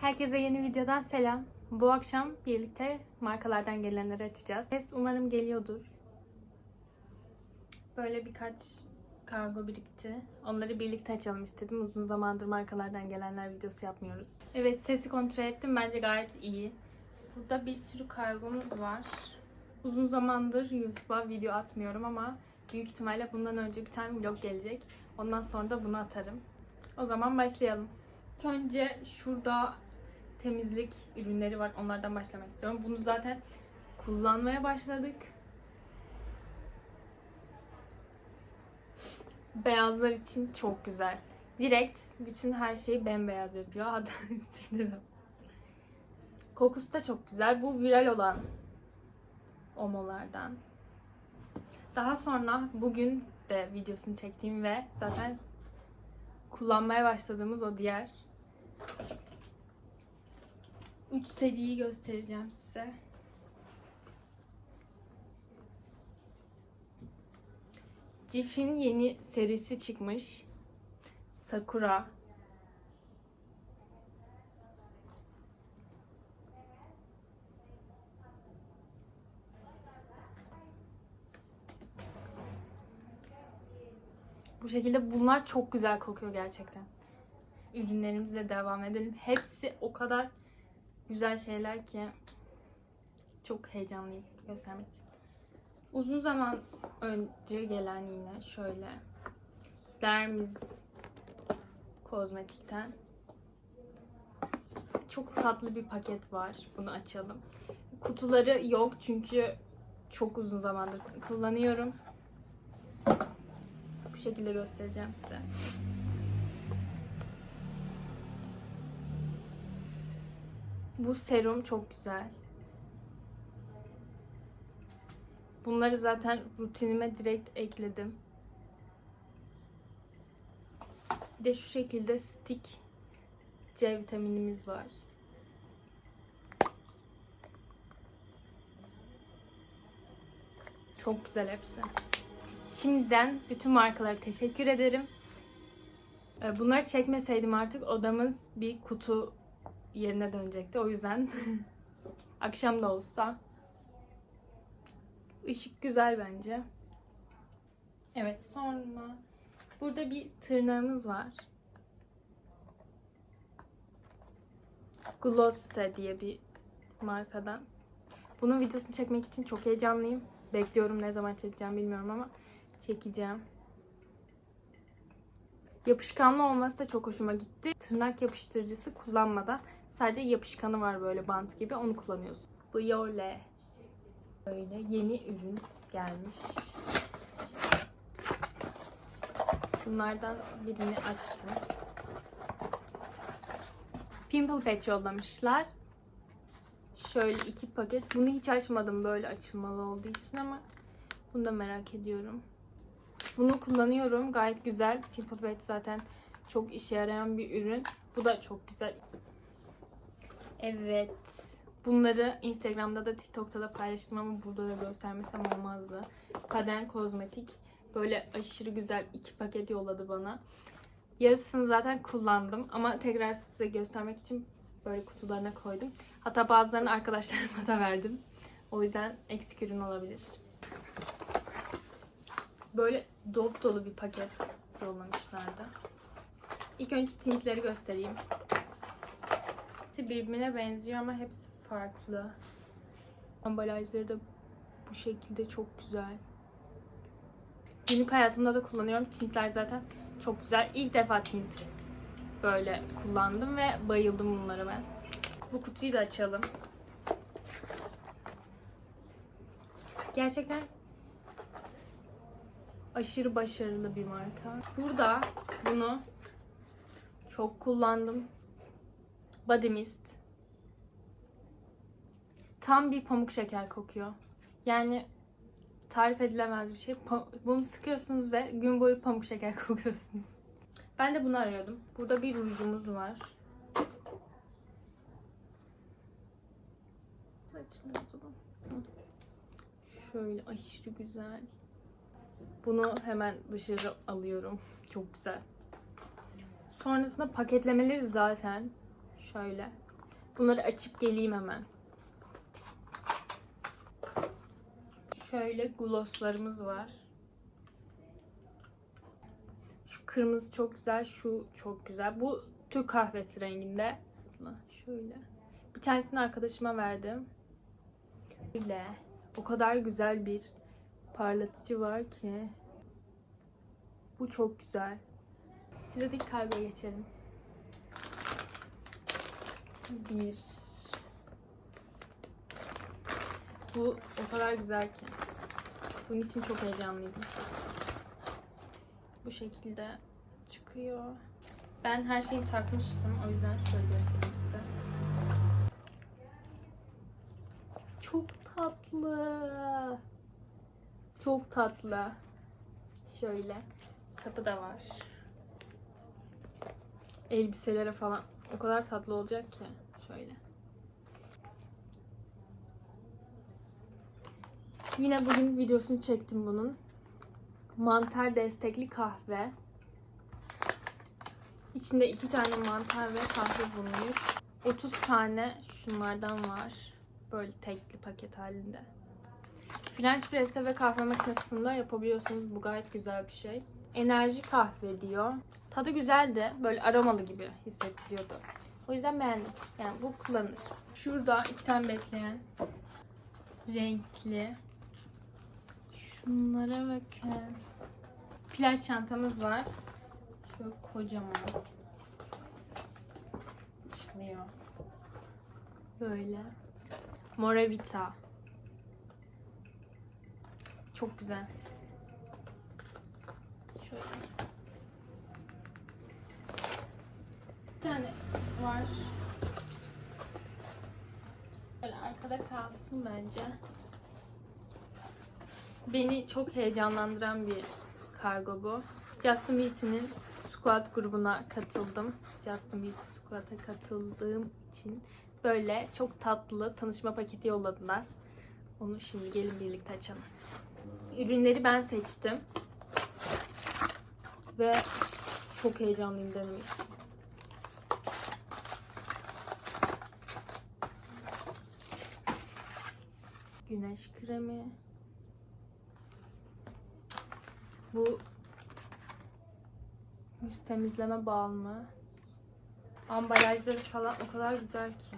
Herkese yeni videodan selam. Bu akşam birlikte markalardan gelenleri açacağız. Ses umarım geliyordur. Böyle birkaç kargo birikti. Onları birlikte açalım istedim. Uzun zamandır markalardan gelenler videosu yapmıyoruz. Evet sesi kontrol ettim. Bence gayet iyi. Burada bir sürü kargomuz var. Uzun zamandır YouTube'a video atmıyorum ama büyük ihtimalle bundan önce bir tane vlog gelecek. Ondan sonra da bunu atarım. O zaman başlayalım. Önce şurada temizlik ürünleri var. Onlardan başlamak istiyorum. Bunu zaten kullanmaya başladık. Beyazlar için çok güzel. Direkt bütün her şeyi bembeyaz yapıyor. Hatta üstünde de. Kokusu da çok güzel. Bu viral olan omolardan. Daha sonra bugün de videosunu çektiğim ve zaten kullanmaya başladığımız o diğer 3 seriyi göstereceğim size. Cif'in yeni serisi çıkmış. Sakura. Bu şekilde bunlar çok güzel kokuyor gerçekten. Ürünlerimizle devam edelim. Hepsi o kadar güzel şeyler ki çok heyecanlıyım göstermek için. Uzun zaman önce gelen yine şöyle Dermiz kozmetikten çok tatlı bir paket var. Bunu açalım. Kutuları yok çünkü çok uzun zamandır kullanıyorum. Bu şekilde göstereceğim size. Bu serum çok güzel. Bunları zaten rutinime direkt ekledim. Bir de şu şekilde stick C vitaminimiz var. Çok güzel hepsi. Şimdiden bütün markalara teşekkür ederim. Ee, Bunları çekmeseydim artık odamız bir kutu yerine dönecekti. O yüzden akşam da olsa ışık güzel bence. Evet sonra burada bir tırnağımız var. Glosse diye bir markadan. Bunun videosunu çekmek için çok heyecanlıyım. Bekliyorum ne zaman çekeceğim bilmiyorum ama çekeceğim. Yapışkanlı olması da çok hoşuma gitti. Tırnak yapıştırıcısı kullanmadan sadece yapışkanı var böyle bant gibi onu kullanıyorsun. Bu Yole. Böyle yeni ürün gelmiş. Bunlardan birini açtım. Pimple Patch yollamışlar. Şöyle iki paket. Bunu hiç açmadım böyle açılmalı olduğu için ama bunu da merak ediyorum. Bunu kullanıyorum. Gayet güzel. Pimple Patch zaten çok işe yarayan bir ürün. Bu da çok güzel. Evet. Bunları Instagram'da da TikTok'ta da paylaştım ama burada da göstermesem olmazdı. Kaden Kozmetik böyle aşırı güzel iki paket yolladı bana. Yarısını zaten kullandım ama tekrar size göstermek için böyle kutularına koydum. Hatta bazılarını arkadaşlarıma da verdim. O yüzden eksik ürün olabilir. Böyle dop dolu bir paket yollamışlardı. İlk önce tintleri göstereyim. Hepsi birbirine benziyor ama hepsi farklı. Ambalajları da bu şekilde çok güzel. Günlük hayatımda da kullanıyorum. Tintler zaten çok güzel. İlk defa tint böyle kullandım ve bayıldım bunlara ben. Bu kutuyu da açalım. Gerçekten aşırı başarılı bir marka. Burada bunu çok kullandım. Body Mist. Tam bir pamuk şeker kokuyor. Yani tarif edilemez bir şey. Bunu sıkıyorsunuz ve gün boyu pamuk şeker kokuyorsunuz. Ben de bunu arıyordum. Burada bir rujumuz var. Açılıyor o. Şöyle aşırı güzel. Bunu hemen dışarı alıyorum. Çok güzel. Sonrasında paketlemeleri zaten şöyle Bunları açıp geleyim hemen. Şöyle glosslarımız var. Şu kırmızı çok güzel, şu çok güzel. Bu Türk kahvesi renginde. Şöyle. Bir tanesini arkadaşıma verdim. Böyle. O kadar güzel bir parlatıcı var ki. Bu çok güzel. Sıradaki kargoya geçelim. Bir. Bu o kadar güzel ki. Bunun için çok heyecanlıydım. Bu şekilde çıkıyor. Ben her şeyi takmıştım. O yüzden şöyle göstereyim size. Çok tatlı. Çok tatlı. Şöyle. Sapı da var. Elbiselere falan o kadar tatlı olacak ki. Şöyle. Yine bugün videosunu çektim bunun. Mantar destekli kahve. İçinde iki tane mantar ve kahve bulunuyor. 30 tane şunlardan var. Böyle tekli paket halinde. French press'te ve kahve makinesinde yapabiliyorsunuz. Bu gayet güzel bir şey. Enerji kahve diyor. Tadı güzeldi. Böyle aromalı gibi hissettiriyordu. O yüzden beğendim. Yani bu kullanılır. Şurada iki tane bekleyen renkli. Şunlara bakın. Plaj çantamız var. Şöyle kocaman. İşliyor. Böyle. Moravita. Çok güzel. Şöyle. Tane var. Böyle arkada kalsın bence. Beni çok heyecanlandıran bir kargo bu. Justin Bieber'in squad grubuna katıldım. Justin Bieber squad'a katıldığım için böyle çok tatlı tanışma paketi yolladılar. Onu şimdi gelin birlikte açalım. Ürünleri ben seçtim. Ve çok heyecanlıyım denemek için. Güneş kremi. Bu yüz temizleme balmı. Ambalajları falan o kadar güzel ki.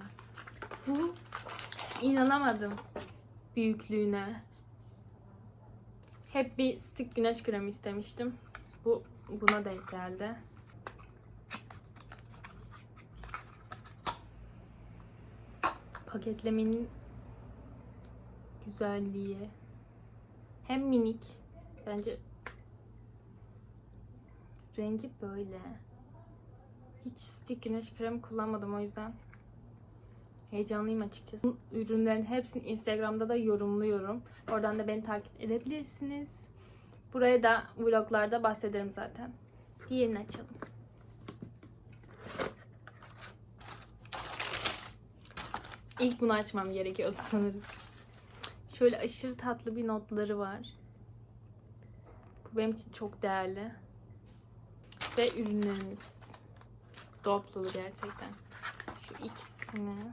Bu inanamadım büyüklüğüne. Hep bir stick güneş kremi istemiştim. Bu buna denk geldi. Paketlemenin güzelliği. Hem minik. Bence rengi böyle. Hiç stick güneş kremi kullanmadım o yüzden. Heyecanlıyım açıkçası. Ürünlerin hepsini Instagram'da da yorumluyorum. Oradan da beni takip edebilirsiniz. Buraya da vloglarda bahsederim zaten. Diğerini açalım. İlk bunu açmam gerekiyor sanırım. Şöyle aşırı tatlı bir notları var. Bu benim için çok değerli. Ve ürünlerimiz. Dop gerçekten. Şu ikisini.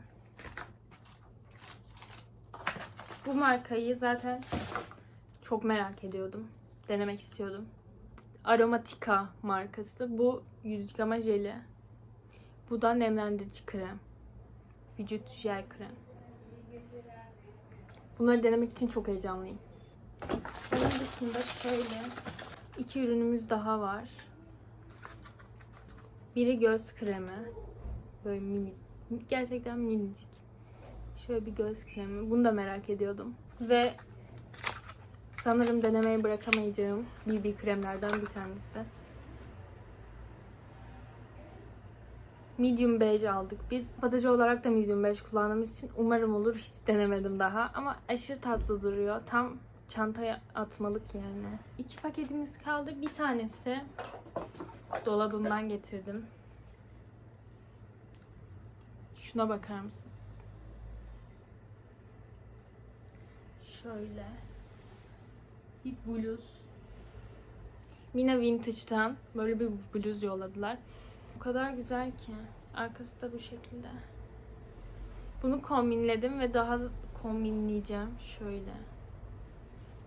Bu markayı zaten çok merak ediyordum. Denemek istiyordum. Aromatica markası. Bu yüz yıkama jeli. Bu da nemlendirici krem. Vücut jel krem. Bunları denemek için çok heyecanlıyım. Onun dışında şöyle iki ürünümüz daha var. Biri göz kremi. Böyle mini. Gerçekten minicik. Şöyle bir göz kremi. Bunu da merak ediyordum. Ve sanırım denemeye bırakamayacağım BB kremlerden bir tanesi. Medium beige aldık biz. Patates olarak da medium beige kullandığımız için umarım olur. Hiç denemedim daha ama aşırı tatlı duruyor. Tam çantaya atmalık yani. İki paketimiz kaldı. Bir tanesi dolabımdan getirdim. Şuna bakar mısınız? Şöyle. Bir bluz. Yine Vintage'dan böyle bir bluz yolladılar. O kadar güzel ki. Arkası da bu şekilde. Bunu kombinledim ve daha kombinleyeceğim. Şöyle.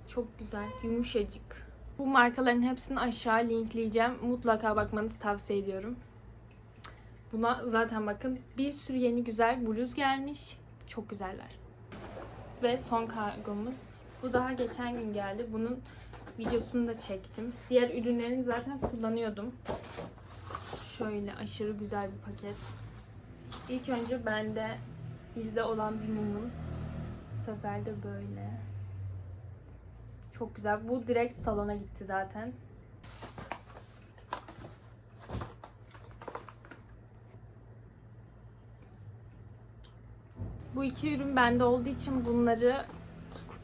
Çok güzel. Yumuşacık. Bu markaların hepsini aşağı linkleyeceğim. Mutlaka bakmanızı tavsiye ediyorum. Buna zaten bakın bir sürü yeni güzel bluz gelmiş. Çok güzeller. Ve son kargomuz. Bu daha geçen gün geldi. Bunun videosunu da çektim. Diğer ürünlerini zaten kullanıyordum. Şöyle aşırı güzel bir paket. İlk önce bende bizde olan bir mumun. Bu sefer de böyle. Çok güzel. Bu direkt salona gitti zaten. Bu iki ürün bende olduğu için bunları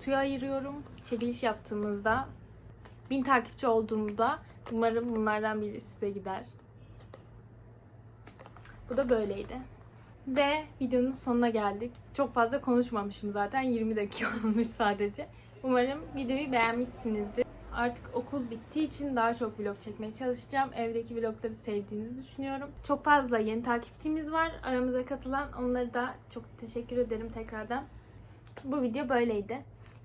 kutuya ayırıyorum. Çekiliş yaptığımızda bin takipçi olduğumda umarım bunlardan biri size gider. Bu da böyleydi. Ve videonun sonuna geldik. Çok fazla konuşmamışım zaten. 20 dakika olmuş sadece. Umarım videoyu beğenmişsinizdir. Artık okul bittiği için daha çok vlog çekmeye çalışacağım. Evdeki vlogları sevdiğinizi düşünüyorum. Çok fazla yeni takipçimiz var. Aramıza katılan onları da çok teşekkür ederim tekrardan. Bu video böyleydi.